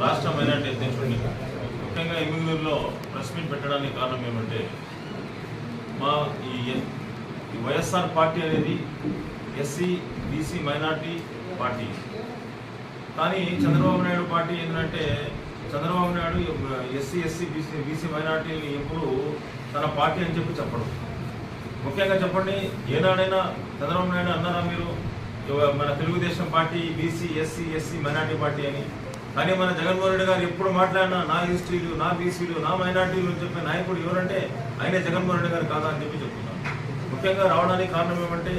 రాష్ట్ర మైనార్టీ అధ్యక్షుడిని ముఖ్యంగా ఎమ్మిగూరులో ప్రెస్ మీట్ పెట్టడానికి కారణం ఏమంటే మా ఈ వైఎస్ఆర్ పార్టీ అనేది ఎస్సీ బీసీ మైనార్టీ పార్టీ కానీ చంద్రబాబు నాయుడు పార్టీ ఏంటంటే Chandrababu Naidu SC SC BC BC మైనార్టీని ఎప్పుడు తన పార్టీ అని చెప్పి చెప్పడం. ముఖ్యంగా చెప్పండి ఏనాడైనా చంద్రబాబు నాయుడు అన్నారా మీరు? మన Telugu Desam party BC SC SC minority party అని. కానీ మన జగన్మోహన్ రెడ్డి గారు ఎప్పుడు మాట్లాడినా నా ఎస్టీలు నా బీసీలు నా మైనార్టీలు అని చెప్పే నాయకుడు ఎవరంటే ఆయనే జగన్మోహన్ రెడ్డి గారు కాదా అని చెప్పి చెప్తున్నాను. ముఖ్యంగా రావడానికి కారణం ఏమంటే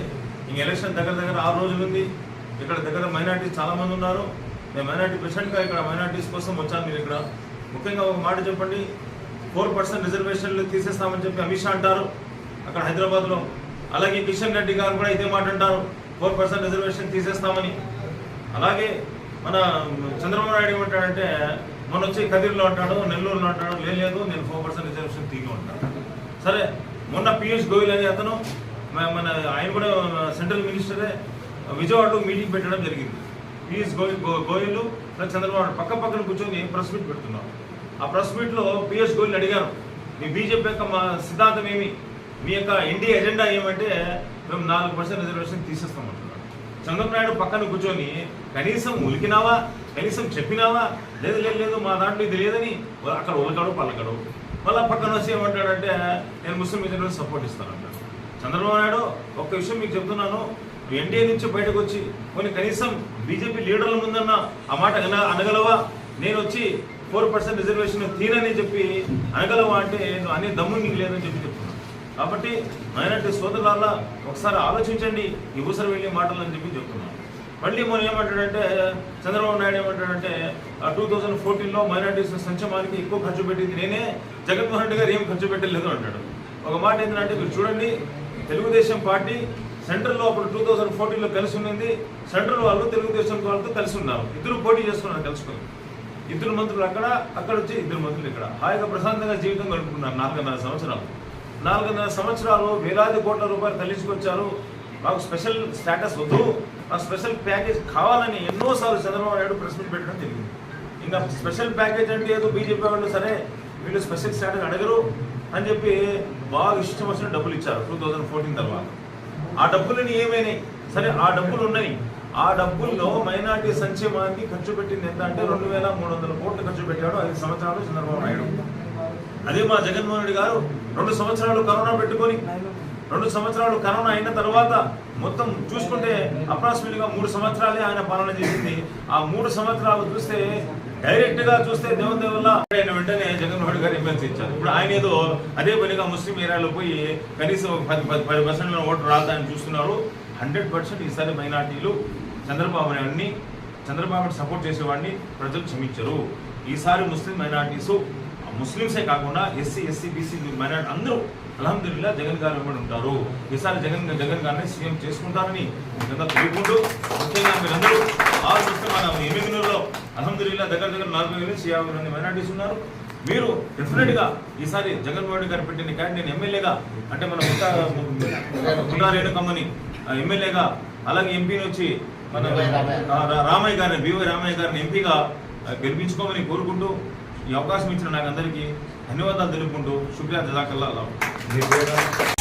ఇంక ఎలక్షన్ దగ్గర దగ్గర ఆరు రోజులు ఉంది. ఇక్కడ దగ్గర మైనార్టీ చాలామంది ఉన్నారు. నేను మైనార్టీ ప్రెసిడెంట్గా ఇక్కడ మైనార్టీస్ కోసం వచ్చాను మీరు ఇక్కడ. ముఖ్యంగా ఒక మాట చెప్పండి. ఫోర్ పర్సెంట్ రిజర్వేషన్లు తీసేస్తామని చెప్పి అమిత్ షా అంటారు. అక్కడ హైదరాబాద్లో. అలాగే కిషన్ రెడ్డి గారు కూడా ఇదే మాట అంటారు. ఫోర్ పర్సెంట్ రిజర్వేషన్ తీసేస్తామని. అలాగే మన చంద్రబాబు నాయుడు ఏమంటాడంటే మొన్న వచ్చి కదిరిలో అంటాడు నెల్లూరులో అంటాడు లేదు నేను ఫోర్ పర్సెంట్ రిజర్వేషన్ తీగి ఉంటాను సరే మొన్న పీయూష్ గోయల్ అనే అతను మన ఆయన కూడా సెంట్రల్ మినిస్టరే విజయవాడలో మీటింగ్ పెట్టడం జరిగింది. పీయూష్ గోయల్ గో- గోయల్ ప్లస్ చంద్రబాబు పక్క పక్కన కూర్చొని ప్రెస్ మీట్ పెడుతున్నాం. ఆ ప్రెస్ మీట్లో పీయూష్ గోయల్ అడిగారు మీ బీజేపీ యొక్క మా సిద్ధాంతం ఏమి? మీ యొక్క ఎన్డీ ఎజెండా ఏమంటే మేము నాలుగు పర్సెంట్ రిజర్వేషన్ తీసేస్తామంటున్నాడు చంద్రబాబు నాయుడు పక్కన కూర్చొని కనీసం ఉలికినావా? కనీసం చెప్పినావా? లేదు లేదు లేదు మా దాంట్లో ఇది లేదని అక్కడ ఉలకడు పలకడు. మళ్ళీ పక్కన వచ్చి ఏమంటాడంటే నేను ముస్లిం రిజర్వేషన్ సపోర్ట్ ఇస్తాను అంటాడు చంద్రబాబు నాయుడు ఒక్క విషయం మీకు చెప్తున్నాను. ఎన్డీఏ నుంచి బయటకు వచ్చి కొన్ని కనీసం బీజేపీ లీడర్ల ముందన్న ఆ మాట అనగలవా? నేను వచ్చి ఫోర్ పర్సెంట్ రిజర్వేషన్ తీనని చెప్పి అనగలవా అంటే నువ్వు అనే దమ్ము నీకు లేదని చెప్పి చెప్తున్నాను కాబట్టి మైనార్టీ సోదరుల ఒకసారి ఆలోచించండి ఈ ఊసరి వెళ్ళి మాటలు అని చెప్పి చెప్తున్నాను మళ్ళీ మనం ఏమంటాడంటే చంద్రబాబు నాయుడు ఏమంటాడంటే టూ థౌజండ్ ఫోర్టీన్లో మైనార్టీస్ సంక్షేమానికి ఎక్కువ ఖర్చు పెట్టింది నేనే జగన్మోహన్ రెడ్డి గారు ఏం ఖర్చు పెట్టలేదు అంటాడు. ఒక మాట ఏంటంటే మీరు చూడండి తెలుగుదేశం పార్టీ సెంట్రల్లో అప్పుడు టూ థౌజండ్ ఫోర్టీన్లో కలిసి ఉన్నది. సెంట్రల్ వాళ్ళు తెలుగుదేశం వాళ్ళతో కలిసి ఉన్నారు. ఇద్దరు పోటీ చేసుకున్నారు కలుసుకుని ఇద్దరు మంత్రులు అక్కడ అక్కడ వచ్చి ఇద్దరు మంత్రులు ఇక్కడ. హాయిగా ప్రశాంతంగా జీవితం గడుపుకున్నారు నాలుగున్నర సంవత్సరాలు. నాలుగున్నర సంవత్సరాలు వేలాది కోట్ల రూపాయలు తల్లించుకొచ్చారు మాకు స్పెషల్ స్టేటస్ వద్దు. మాకు స్పెషల్ ప్యాకేజ్ కావాలని ఎన్నోసార్లు చంద్రబాబు నాయుడు ప్రెస్ మీట్ పెట్టడం జరిగింది. ఇంకా స్పెషల్ ప్యాకేజ్ అంటే ఏదో బీజేపీ వాళ్ళు సరే వీళ్ళు స్పెషల్ స్టేటస్ అడగరు అని చెప్పి బాగా ఇష్టం వచ్చిన డబ్బులు ఇచ్చారు టూ థౌజండ్ ఫోర్టీన్ తర్వాత. ఆ డబ్బులని ఏమైనాయి సరే ఆ డబ్బులు ఉన్నాయి ఆ డబ్బుల్లో మైనార్టీ సంక్షేమానికి ఖర్చు పెట్టింది ఎంత అంటే రెండు వేల మూడు వందల కోట్లు ఖర్చు పెట్టాడు ఐదు సంవత్సరాలు చంద్రబాబు నాయుడు. అదే మా జగన్మోహన్ రెడ్డి గారు రెండు సంవత్సరాలు కరోనా పెట్టుకొని రెండు సంవత్సరాలు కరోనా అయిన తర్వాత మొత్తం చూసుకుంటే అప్రాక్సిమేట్గా మూడు సంవత్సరాలే ఆయన పాలన చేసింది. ఆ మూడు సంవత్సరాలు చూస్తే డైరెక్ట్గా చూస్తే దేవుని వల్ల ఆయన వెంటనే జగన్మోహన్ గారు ఎమ్మెల్సీ ఇచ్చారు. ఇప్పుడు ఆయన ఏదో అదే పనిగా ముస్లిం ఏరియాలో పోయి కనీసం పది పది పది పర్సెంట్ ఓటు రాదని చూస్తున్నారు. హండ్రెడ్ పర్సెంట్ ఈసారి మైనార్టీలు చంద్రబాబు నాయుడిని చంద్రబాబుని సపోర్ట్ చేసేవాడిని ప్రజలు క్షమించరు. ఈసారి ముస్లిం మైనార్టీస్ ముస్లింసే కాకుండా ఎస్సీ ఎస్సీ బీసీ మైనార్టీ అందరూ అలహదుల్లా జగన్ గారు వెంబడి ఉంటారు. ఈసారి జగన్ జగన్ గారిని సీఎం చేసుకుంటారని మీకంతా తెలియకుండా ముఖ్యంగా మీరందరూ ఆలోచిస్తే మన ఎమ్మిగనూరులో అల్హమ్దుల్లా దగ్గర దగ్గర నలభై నుంచి యాభై మంది మైనార్టీస్ ఉన్నారు. మీరు డెఫినెట్గా ఈసారి జగన్మోహన్ రెడ్డి గారు పెట్టిన క్యాండిడేట్ నేను ఎమ్మెల్యేగా అంటే మన ముఠా రేణుకమ్మని ఎమ్మెల్యేగా అలాగే ఎంపీని వచ్చి మన రామయ్య గారిని బీవై రామయ్య గారిని ఎంపీగా గెలిపించుకోమని కోరుకుంటూ ఈ అవకాశం ఇచ్చిన నాకు అందరికీ ధన్యవాదాలు తెలుపుకుంటూ. శుక్రియా జజాకల్లా అల్లాహ్.